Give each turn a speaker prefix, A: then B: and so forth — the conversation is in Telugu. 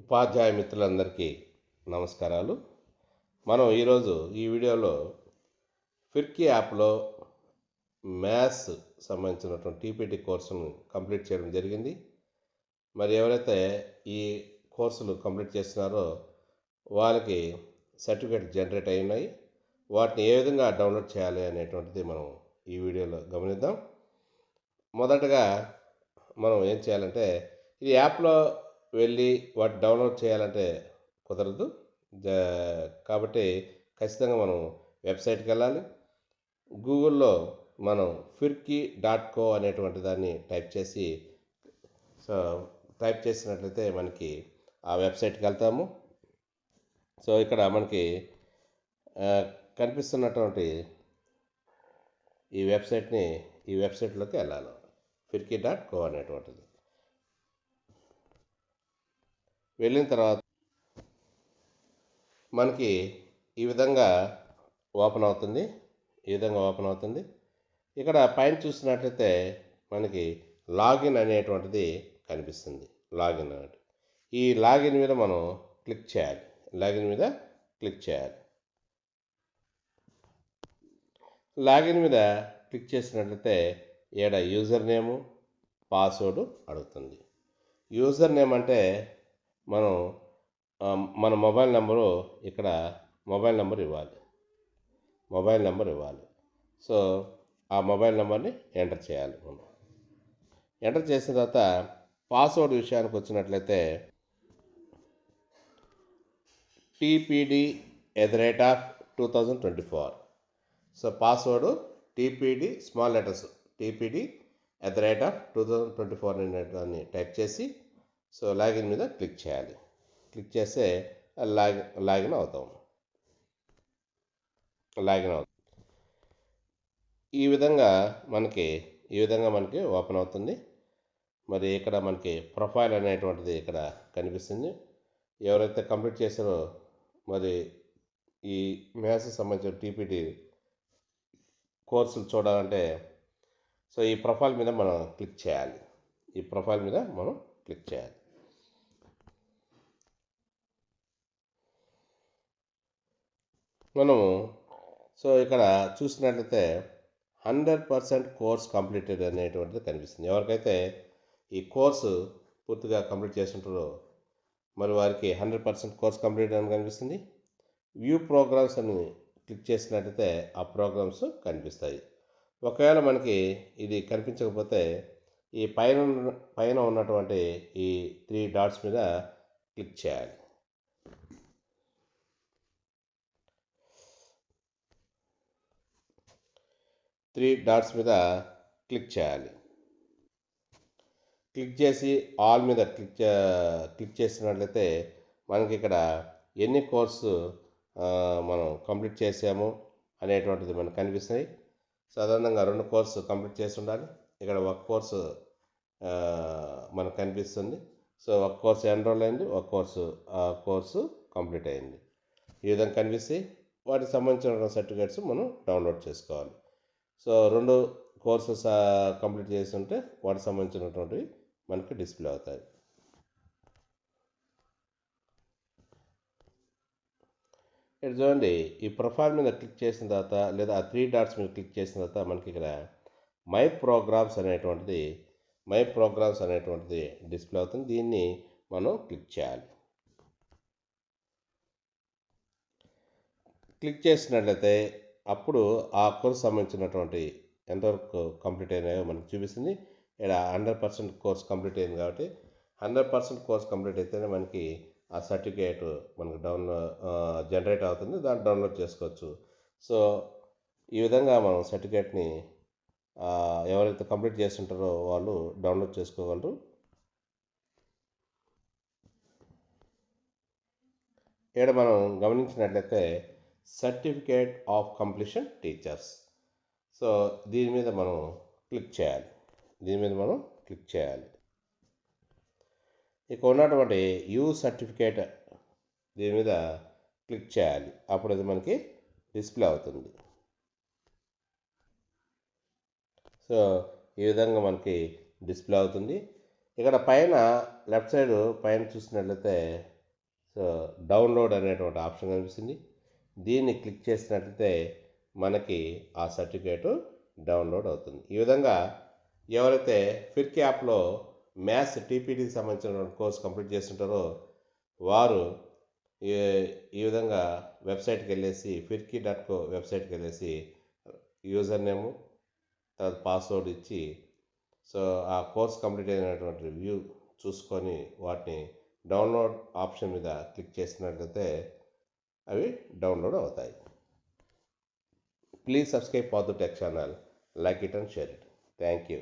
A: ఉపాధ్యాయ మిత్రులందరికీ నమస్కారాలు. మనం ఈరోజు ఈ వీడియోలో ఫిర్కీ యాప్లో మ్యాథ్స్ సంబంధించినటువంటి టీపీటీ కోర్సును కంప్లీట్ చేయడం జరిగింది. మరి ఎవరైతే ఈ కోర్సులు కంప్లీట్ చేస్తున్నారో వాళ్ళకి సర్టిఫికేట్ జనరేట్ అయి ఉన్నాయి వాటిని ఏ విధంగా డౌన్లోడ్ చేయాలి అనేటువంటిది మనం ఈ వీడియోలో గమనిద్దాం. మొదటగా మనం ఏం చేయాలంటే ఈ యాప్లో వెళ్ళి వాటి డౌన్లోడ్ చేయాలంటే కుదరదు. కాబట్టి ఖచ్చితంగా మనం వెబ్సైట్కి వెళ్ళాలి. గూగుల్లో మనం ఫిర్కీ డాట్ కో అనేటువంటి దాన్ని టైప్ చేసి సో టైప్ చేసినట్లయితే మనకి ఆ వెబ్సైట్కి వెళ్తాము. సో ఇక్కడ మనకి కనిపిస్తున్నటువంటి ఈ వెబ్సైట్ని ఈ వెబ్సైట్లోకి వెళ్ళాలి. ఫిర్కీ డాట్ కో అనేటువంటిది. వెళ్ళిన తర్వాత మనకి ఈ విధంగా ఓపెన్ అవుతుంది. ఈ విధంగా ఓపెన్ అవుతుంది. ఇక్కడ పైన చూసినట్లయితే మనకి లాగిన్ అనేటువంటిది కనిపిస్తుంది. లాగిన్ అనేది ఈ లాగిన్ మీద మనం క్లిక్ చేయాలి. లాగిన్ మీద క్లిక్ చేయాలి. లాగిన్ మీద క్లిక్ చేసినట్లయితే ఈడ యూజర్ నేము పాస్వర్డ్ అడుగుతుంది. యూజర్ నేమ్ అంటే మనం మన మొబైల్ నెంబరు ఇక్కడ మొబైల్ నెంబర్ ఇవ్వాలి. మొబైల్ నెంబర్ ఇవ్వాలి. సో ఆ మొబైల్ నెంబర్ని ఎంటర్ చేయాలి మనం. ఎంటర్ చేసిన తర్వాత పాస్వర్డ్ విషయానికి వచ్చినట్లయితే TPD at the rate of two thousand twenty four. So password TPD small letters TPD at the rate of two thousand twenty four దాన్ని టైప్ చేసి సో లాగిన్ మీద క్లిక్ చేయాలి. క్లిక్ చేస్తే లాగిన్ లాగిన్ అవుతాం. లాగిన్ అవుతాం. ఈ విధంగా మనకి ఈ విధంగా మనకి ఓపెన్ అవుతుంది. మరి ఇక్కడ మనకి ప్రొఫైల్ అనేటువంటిది ఇక్కడ కనిపిస్తుంది. ఎవరైతే కంప్లీట్ చేశారో మరి ఈ మ్యాథ్స్ సంబంధించిన టీపీటీ కోర్సులు చూడాలంటే సో ఈ ప్రొఫైల్ మీద మనం క్లిక్ చేయాలి. ఈ ప్రొఫైల్ మీద మనం క్లిక్ చేయాలి. మనము సో ఇక్కడ చూసినట్లయితే హండ్రెడ్ పర్సెంట్ కోర్స్ కంప్లీటెడ్ అనేటువంటిది కనిపిస్తుంది. ఎవరికైతే ఈ కోర్సు పూర్తిగా కంప్లీట్ చేస్తుంటారో మరి వారికి హండ్రెడ్ పర్సెంట్ కోర్స్ కంప్లీట్ అని కనిపిస్తుంది. వ్యూ ప్రోగ్రామ్స్ అని క్లిక్ చేసినట్లయితే ఆ ప్రోగ్రామ్స్ కనిపిస్తాయి. ఒకవేళ మనకి ఇది కనిపించకపోతే ఈ పైన ఉన్న- పైన ఉన్నటువంటి ఈ త్రీ డాట్స్ మీద క్లిక్ చేయాలి. త్రీ డాట్స్ మీద క్లిక్ చేయాలి. క్లిక్ చేసి ఆల్ మీద క్లిక్ చే- క్లిక్ చేసినట్లయితే మనకి ఇక్కడ ఎన్ని కోర్సు మనం కంప్లీట్ చేసాము అనేటువంటిది మనకు కనిపిస్తాయి. సాధారణంగా రెండు కోర్సు కంప్లీట్ చేసి ఉండాలి ఇక్కడ ఒక కోర్సు మనకు కనిపిస్తుంది. సో ఒక కోర్సు ఎన్రోల్ అయింది ఒక కోర్సు ఆ కోర్సు కంప్లీట్ అయింది. ఈ విధంగా కనిపిస్తాయి వాటికి సంబంధించిన సర్టిఫికేట్స్ మనం డౌన్లోడ్ చేసుకోవాలి. సో రెండు కోర్సెస్ కంప్లీట్ చేసి ఉంటే వాటికి సంబంధించినటువంటివి మనకి డిస్ప్లే అవుతాయి. ఇక్కడ చూడండి ఈ ప్రొఫైల్ మీద క్లిక్ చేసిన తర్వాత లేదా ఆ త్రీ డాట్స్ మీద క్లిక్ చేసిన తర్వాత మనకి ఇక్కడ మై ప్రోగ్రామ్స్ అనేటువంటిది మై ప్రోగ్రామ్స్ అనేటువంటిది డిస్ప్లే అవుతుంది. దీన్ని మనం క్లిక్ చేయాలి. క్లిక్ చేసినట్లయితే అప్పుడు ఆ కోర్స్ సంబంధించినటువంటి ఎంతవరకు కంప్లీట్ అయినాయో మనకు చూపిస్తుంది. ఇక్కడ హండ్రెడ్ పర్సెంట్ కోర్స్ కంప్లీట్ అయింది కాబట్టి హండ్రెడ్ పర్సెంట్ కోర్స్ కంప్లీట్ అయితేనే మనకి ఆ సర్టిఫికేట్ మనకు డౌన్లోడ్ జనరేట్ అవుతుంది. దాన్ని డౌన్లోడ్ చేసుకోవచ్చు. సో ఈ విధంగా మనం సర్టిఫికేట్ని ఎవరైతే కంప్లీట్ చేస్తుంటారో వాళ్ళు డౌన్లోడ్ చేసుకోగలరు. ఇక్కడ మనం గమనించినట్లయితే certificate of completion teachers so దీని మీద మనం క్లిక్ చేయాలి. దీని మీద మనం క్లిక్ చేయాలి. ఇక ఉన్నటువంటి యూ సర్టిఫికేట్ దీని మీద క్లిక్ చేయాలి. అప్పుడు అది మనకి డిస్ప్లే అవుతుంది. సో ఈ విధంగా మనకి డిస్ప్లే అవుతుంది. ఇక్కడ పైన లెఫ్ట్ సైడ్ పైన చూసినట్లయితే సో డౌన్లోడ్ అనేటువంటి ఆప్షన్ కనిపిస్తుంది. దీన్ని క్లిక్ చేసినట్లయితే మనకి ఆ సర్టిఫికేటు డౌన్లోడ్ అవుతుంది. ఈ విధంగా ఎవరైతే ఫిర్కి యాప్లో మ్యాథ్స్ టీపీటీకి సంబంధించిన కోర్స్ కంప్లీట్ చేస్తుంటారో వారు ఈ ఈ విధంగా వెబ్సైట్కి వెళ్ళేసి ఫిర్కీ డాట్ కో వెబ్సైట్కి వెళ్ళేసి యూజర్ నేము తర్వాత పాస్వర్డ్ ఇచ్చి సో ఆ కోర్స్ కంప్లీట్ అయినటువంటి వ్యూ చూసుకొని వాటిని డౌన్లోడ్ ఆప్షన్ మీద క్లిక్ చేసినట్లయితే అవి డౌన్లోడ్ అవుతాయి. Please subscribe for the tech channel like it and share it thank you